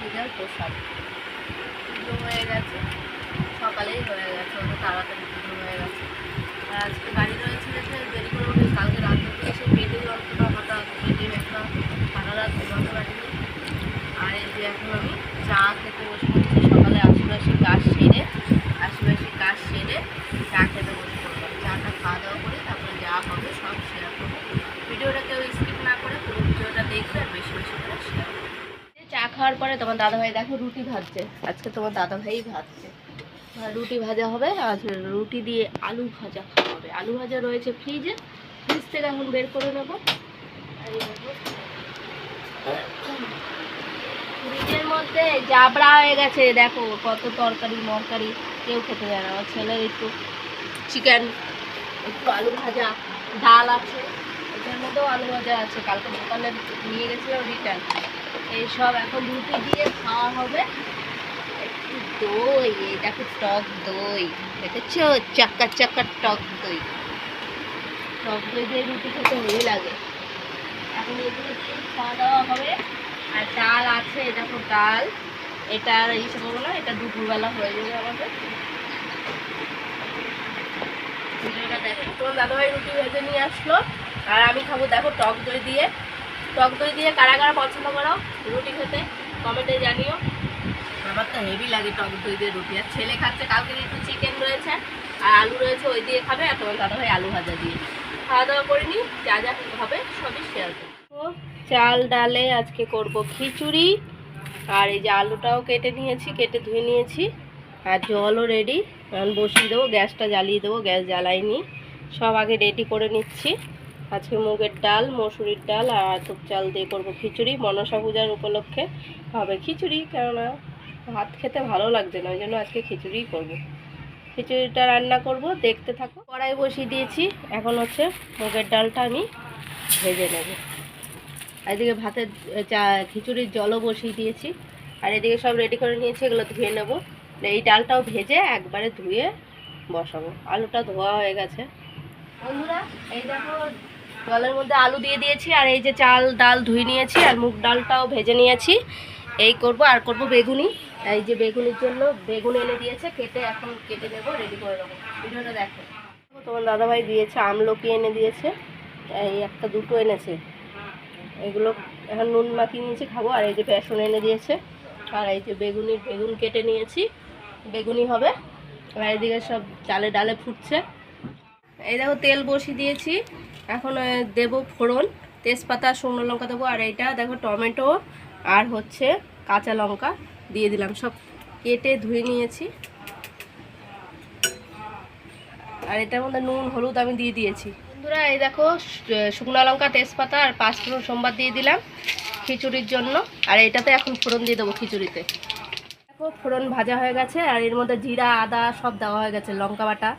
পূজার প্রসাদ। পুজো হয়ে গেছে। সকালেই হয়ে গেছে অত তাড়াতাড়ি পুজো হয়ে গেছে। আর আজকে বাড়ি রয়েছে দেখে দেরি করে উঠে কালকে রাত্রে থেকে এসে পেটে যন্ত্রণা হঠাৎ পেটে ব্যথা, সারা রাত ঘুমাতে পারিনি। আর এই যে এখন আমি চা খেতে বসে সকালে আশেপাশে কাজ সেরে আশেপাশে কাজ সেরে চা খেতে বসে পড়লাম চাটা খাওয়া দাওয়া করে তারপরে যা হবে সব শেয়ার করব ভিডিওটা কেউ স্কিপ না করে পুরো ভিডিওটা দেখবে আর বেশি বেশি করে শেয়ার করবে চা খাওয়ার পরে তোমার দাদাভাই দেখো রুটি ভাজছে। আজকে তোমার দাদাভাই ভাজছে। রুটি ভাজা হবে, আর রুটি দিয়ে আলু ভাজা খাওয়া হবে। আলু ভাজা রয়েছে ফ্রিজে ফ্রিজ থেকে এখন বের করে নেব। ফ্রিজের মধ্যে জাবড়া হয়ে গেছে, দেখো কত তরকারি, মরকারি। কেউ খেতে যায় না, আমার ছেলের একটু চিকেন একটু আলু ভাজা, ডাল আছে। এটার মধ্যেও আলু ভাজা আছে। কালকে দোকানে নিয়ে গেছিলাম রিটার্ন এইসব এখন রুটি দিয়ে খাওয়া হবে। একটু দই, এই দেখো টক দই দেখেছ চাক্কা চাক্কা টক দই। টক দই দিয়ে রুটি খেতে হেভি লাগে। এখন এগুলো দিয়ে খাওয়া দাওয়া হবে। আর ডাল আছে, এই দেখো ডাল। এটা আর করব না, এটা দুপুরবেলা হয়ে যাবে আমাদের। ভিডিওটা দেখো। তোমার দাদাভাই রুটি ভেজে নিয়ে আসলো। আর আমি খাব, দেখো টক দই দিয়ে। টক দই দিয়ে কারা কারা পছন্দ করো? রুটি খেতে কমেন্টে জানিও। আমার তো হেভি লাগে টক দই দিয়ে রুটি। আর ছেলে খাচ্ছে কালকে একটু চিকেন রয়েছে আর আলু রয়েছে ওই দিয়ে খাবে আর তোমার দাদা ভাই আলু ভাজা দিয়ে। খাওয়া দাওয়া করে নিই যা যা হবে সবই শেয়ার করব চাল ডালে আজকে করব খিচুড়ি আর এই যে আলুটাও কেটে নিয়েছি কেটে ধুয়ে নিয়েছি আর জলও রেডি বসিয়ে দেবো গ্যাসটা জ্বালিয়ে দেবো গ্যাস জ্বালাইনি। সব আগে রেডি করে নিচ্ছি। আজকে মুগের ডাল, মসুরির ডাল আর আতপ চাল দিয়ে করব খিচুড়ি। মনসা পূজার উপলক্ষে হবে খিচুড়ি, কেননা ভাত খেতে ভালো লাগছে না, ওই জন্য আজকে খিচুড়িই করব। খিচুড়িটা রান্না করব, দেখতে থাকো। কড়াই বসিয়ে দিয়েছি, এখন হচ্ছে মুগের ডালটা আমি ভেজে নেব। এদিকে ভাতের চা, খিচুড়ির জলও বসিয়ে দিয়েছি। আর এদিকে সব রেডি করে নিয়েছি, এগুলো ধুয়ে নেব। এই ডালটাও ভেজে একবারে ধুয়ে বসাবো। আলুটা ধোয়া হয়ে গেছে। বন্ধুরা, এই দেখো জলের মধ্যে আলু দিয়ে দিয়েছি, আর এই যে চাল, ডাল ধুয়ে নিয়েছি, আর মুগ ডালটাও ভেজে নিয়েছি। এই করব, আর করব বেগুনি। এই যে বেগুনির জন্য বেগুন এনে দিয়েছে, কেটে এখন কেটে নেব রেডি করে নেব। ভিডিওটা দেখো। তোমার দাদাভাই দিয়েছে আমলকি এনে দিয়েছে, এই একটা দুটো এনেছে। এগুলো এখন নুন মাখিয়ে নিয়েছি, খাব, আর এই যে বেসন এনে দিয়েছে। আর এই যে বেগুনি, বেগুন কেটে নিয়েছি, বেগুনি হবে। আর এদিকে সব চালে ডালে ফুটছে। এই দেখো, তেল বসিয়ে দিয়েছি। এখন দেবো ফোড়ন, তেজপাতা, শুকনো লঙ্কা দেবো, আর এইটা দেখো টমেটো আর হচ্ছে কাঁচা লঙ্কা দিয়ে দিলাম। সব কেটে ধুয়ে নিয়েছি। আর এটার মধ্যে নুন, হলুদ আমি দিয়ে দিয়েছি। বন্ধুরা, এই দেখো শুকনো লঙ্কা, তেজপাতা আর পাঁচ ফোড়ন সোমবার দিয়ে দিলাম খিচুড়ির জন্য। আর এটাতে এখন ফোড়ন দিয়ে দেবো খিচুড়িতে। দেখো, ফোড়ন ভাজা হয়ে গেছে, আর এর মধ্যে জিরা, আদা সব দেওয়া হয়ে গেছে, লঙ্কা বাটা।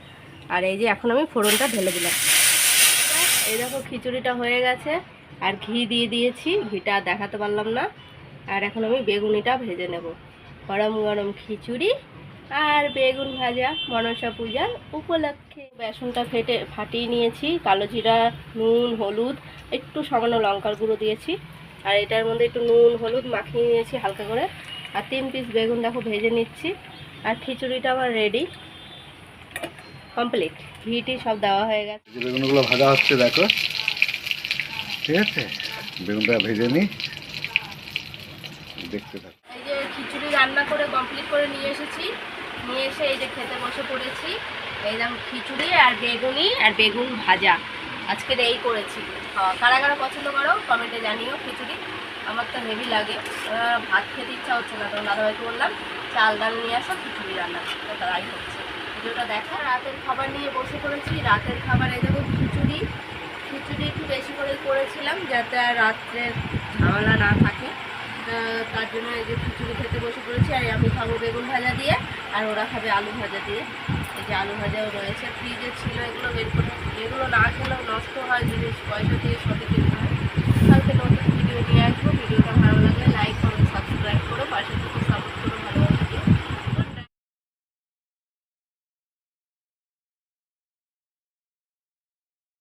আর এই যে এখন আমি ফোড়নটা ঢেলে দিলাম। এই দেখো খিচুড়িটা হয়ে গেছে। আর ঘি দিয়ে দিয়েছি, ঘিটা দেখাতে পারলাম না। আর এখন আমি বেগুনিটা ভেজে নেব। গরম গরম খিচুড়ি আর বেগুন ভাজা, মনসা পূজার উপলক্ষে। বেসনটা ফেটে, ফাটিয়ে নিয়েছি, কালো জিরা, নুন, হলুদ, একটু সামান্য লঙ্কার গুঁড়ো দিয়েছি। আর এটার মধ্যে একটু নুন, হলুদ মাখিয়ে নিয়েছি হালকা করে। আর তিন পিস বেগুন দেখো ভেজে নিচ্ছি। আর খিচুড়িটা আমার রেডি কমপ্লিট ঘিটি সব দেওয়া হয়ে গেছে। যে বেগুনগুলো ভাজা হচ্ছে দেখো। ঠিক আছে? বেগুনটা ভেজে নিই। দেখতে থাকো। এই যে খিচুড়ি রান্না করে কমপ্লিট করে নিয়ে এসেছি। নিয়ে এসে এই যে খেতে বসে পড়েছি। এই দেখো খিচুড়ি আর বেগুনি আর বেগুন ভাজা। আজকের এই করেছি। কারা কারা পছন্দ করো কমেন্টে জানিও খিচুড়ি। আমার তো হেভি লাগে। ভাত খেতে ইচ্ছা হচ্ছে না তখন দাদাভাইকে বললাম চাল ডাল নিয়ে আসো খিচুড়ি রান্না তারাই হচ্ছে। ভিডিওটা দেখা রাতের খাবার নিয়ে বসে পড়েছি। রাতের খাবারে দেখো খিচুড়ি। খিচুড়ি একটু বেশি করে করেছিলাম যাতে আর রাত্রের ঝামেলা না থাকে। তার জন্য এই যে খিচুড়ি খেতে বসে পড়েছি। আর আমি খাব বেগুন ভাজা দিয়ে, আর ওরা খাবে আলু ভাজা দিয়ে। এই যে আলু ভাজাও রয়েছে। ফ্রিজে ছিল এগুলো বের করে এগুলো না খেলেও নষ্ট হয়, জিনিস পয়সা দিয়ে সঠিক হয়। কালকে নতুন ভিডিও নিয়ে আসব, ভিডিওটা ভালো